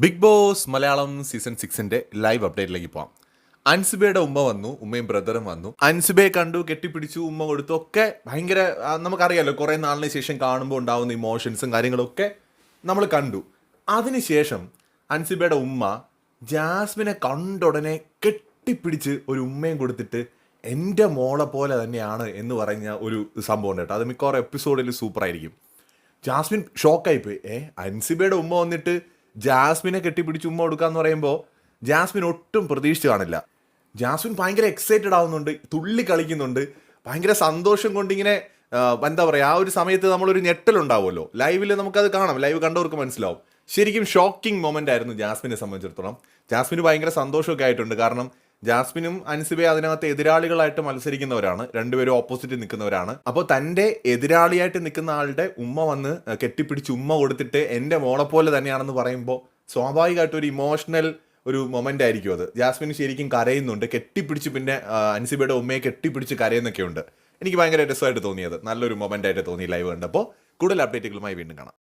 Big boss Malayalam season സിക്സിന്റെ live അപ്ഡേറ്റിലേക്ക് പോവാം. അൻസുബയുടെ ഉമ്മ വന്നു ഉമ്മയും ബ്രദറും വന്നു. അൻസുബയെ കണ്ടു കെട്ടിപ്പിടിച്ചു ഉമ്മ കൊടുത്തു. ഒക്കെ ഭയങ്കര നമുക്കറിയാലോ കുറെ നാളിന് ശേഷം കാണുമ്പോൾ ഉണ്ടാവുന്ന ഇമോഷൻസും കാര്യങ്ങളൊക്കെ നമ്മൾ കണ്ടു. അതിനുശേഷം അൻസുബയുടെ ഉമ്മ ജാസ്മിനെ കണ്ടുടനെ കെട്ടിപ്പിടിച്ച് ഒരു ഉമ്മയും കൊടുത്തിട്ട് എന്റെ മോളെ പോലെ തന്നെയാണ് എന്ന് പറഞ്ഞ ഒരു സംഭവം കേട്ടോ. അത് മിക്കവാറും എപ്പിസോഡിൽ സൂപ്പറായിരിക്കും ജാസ്മിൻ ഷോക്കായിപ്പോയി ഏ അൻസിബയുടെ ഉമ്മ വന്നിട്ട് ജാസ്മിനെ കെട്ടിപ്പിടിച്ച് ഉമ്മ കൊടുക്കാന്ന് പറയുമ്പോൾ ജാസ്മിൻ ഒട്ടും പ്രതീക്ഷിച്ച് കാണില്ല. ജാസ്മിൻ ഭയങ്കര എക്സൈറ്റഡ് ആവുന്നുണ്ട് തുള്ളി കളിക്കുന്നുണ്ട് ഭയങ്കര സന്തോഷം കൊണ്ട് ഇങ്ങനെ എന്താ പറയുക ആ ഒരു സമയത്ത് നമ്മളൊരു ഞെട്ടലുണ്ടാവുമല്ലോ. ലൈവിൽ നമുക്കത് കാണാം ലൈവ് കണ്ടവർക്ക് മനസ്സിലാവും. ശരിക്കും ഷോക്കിംഗ് മൊമെന്റ് ആയിരുന്നു ജാസ്മിനെ സംബന്ധിച്ചിടത്തോളം. ജാസ്മിന് ഭയങ്കര സന്തോഷമൊക്കെ ആയിട്ടുണ്ട്. കാരണം ജാസ്മിനും അൻസിബയും അതിനകത്ത് എതിരാളികളായിട്ട് മത്സരിക്കുന്നവരാണ്. രണ്ടുപേരും ഓപ്പോസിറ്റ് നിൽക്കുന്നവരാണ്. അപ്പോൾ തന്റെ എതിരാളിയായിട്ട് നിൽക്കുന്ന ആളുടെ ഉമ്മ വന്ന് കെട്ടിപ്പിടിച്ച് ഉമ്മ കൊടുത്തിട്ട് എന്റെ മോളെ പോലെ തന്നെയാണെന്ന് പറയുമ്പോൾ സ്വാഭാവികമായിട്ട് ഒരു ഇമോഷണൽ ഒരു മൊമെന്റ് ആയിരിക്കും അത്. ജാസ്മിൻ ശരിക്കും കരയുന്നുണ്ട്. കെട്ടിപ്പിടിച്ച് പിന്നെ അൻസിബയുടെ ഉമ്മയെ കെട്ടിപ്പിടിച്ച് കരയുന്നൊക്കെ ഉണ്ട് എനിക്ക് ഭയങ്കര രസമായിട്ട് തോന്നിയത്. നല്ലൊരു മൊമെന്റ് ആയിട്ട് തോന്നി ലൈവ് കണ്ടപ്പോൾ കൂടുതൽ അപ്ഡേറ്റുകളുമായി വീണ്ടും കാണാം.